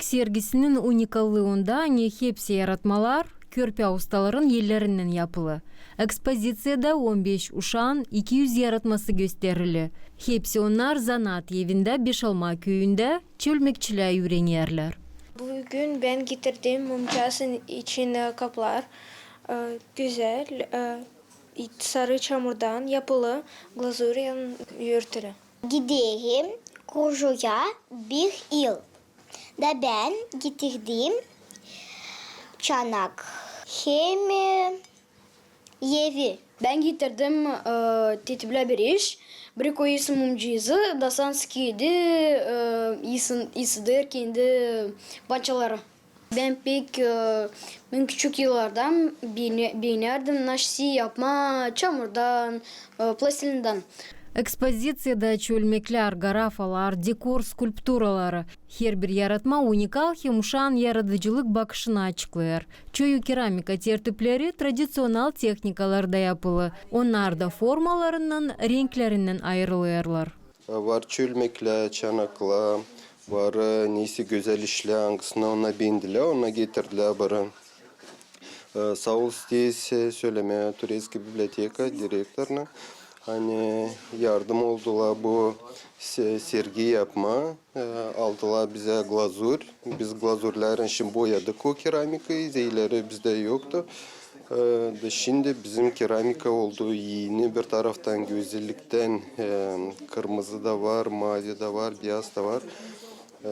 Sergisinin unikallığında ne hepsi yaratmalar körpe ustaların yerlerinden yapılı. Ekspozisiyada 15 uşağın 200 yaratması gösterili. Hepsi onlar zanaat evinde Beşalma köyünde çölmekçiliğe öğrenirler. Bugün ben getirdim mumçasın içine kaplar. Ee, Güzel, e, sarı çamurdan yapılı glazür yan- yörtülü. Gideyim koşuya bir yıl. Da ben getirdim çanak. Hem yevi. Ben getirdim e, titibla bir iş. Bir koyusu mumcizı, dasan skiydi, e, isin, isidir kendi parçaları. Ben pek e, ben küçük yıllardan bine- binerdim naşsi yapma çamurdan, e. Экспозиция экспозицияда чөлмеклер гарафалар декор скульптуралары Хербер яратма уникал хемушан ярадыжылык бакышына ачыклар. чөйү керамика тертиплери традиционал техникаларда япылы онар да формаларынан реңклеринен айрылыярлар бар чөлмекле чанакла бар э, неси гөзәл ишле аңгысына она бендиле она кетирле бары э, саул здесь э, сөйлеме турецкий библиотека директорна. Hani yardım oldular bu se- sergi yapma. Ee, Aldılar bize glazur. Biz glazurların şimdi boyadık o keramikayı. Zeyleri bizde yoktu. Ee, Şimdi bizim keramika oldu yeni bir taraftan güzellikten e, kırmızı da var, mavi de var, beyaz da var. Ee,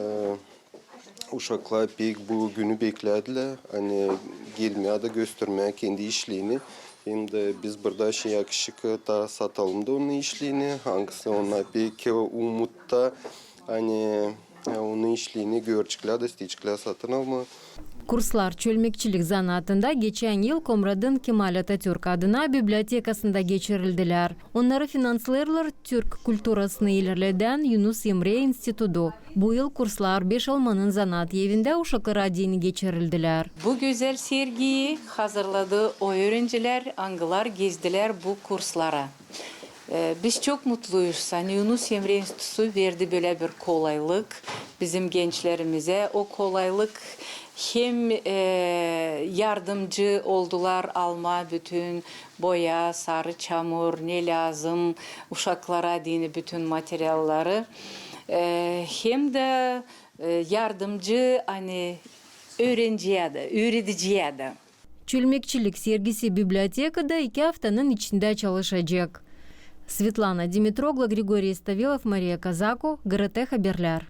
Uşaklar pek bu günü beklediler. Hani gelmeye de göstermeye kendi işliğini. De biz burada şey yakışıklı da satalım da onun işliğini. Hangisi onlar pek umutta hani e, onun işliğini görecekler de satın alma. Kurslar çölmekçilik zanaatında geçen yıl Komrad'ın Kemal Atatürk adına bibliotekasında geçirildiler. Onları finanslarlar Türk kulturasını ilerleden Yunus Emre İnstitutu. Bu yıl kurslar Beşalman'ın zanaat evinde uşaklar adını geçirildiler. Bu güzel sergiyi hazırladı o öğrenciler, angılar gezdiler bu kurslara. Ee, Biz çok mutluyuz. Hani Yunus Emre Enstitüsü verdi böyle bir kolaylık bizim gençlerimize. O kolaylık hem e, yardımcı oldular alma bütün boya, sarı çamur, ne lazım uşaklara dini bütün materyalları. Ee, Hem de e, yardımcı hani öğrenciye de, öğreticiye de. Çölmekçilik sergisi bibliotekada iki haftanın içinde çalışacak. Светлана Димитрогла, Григорий Ставилов, Мария Казаку, Гаретеха Берляр.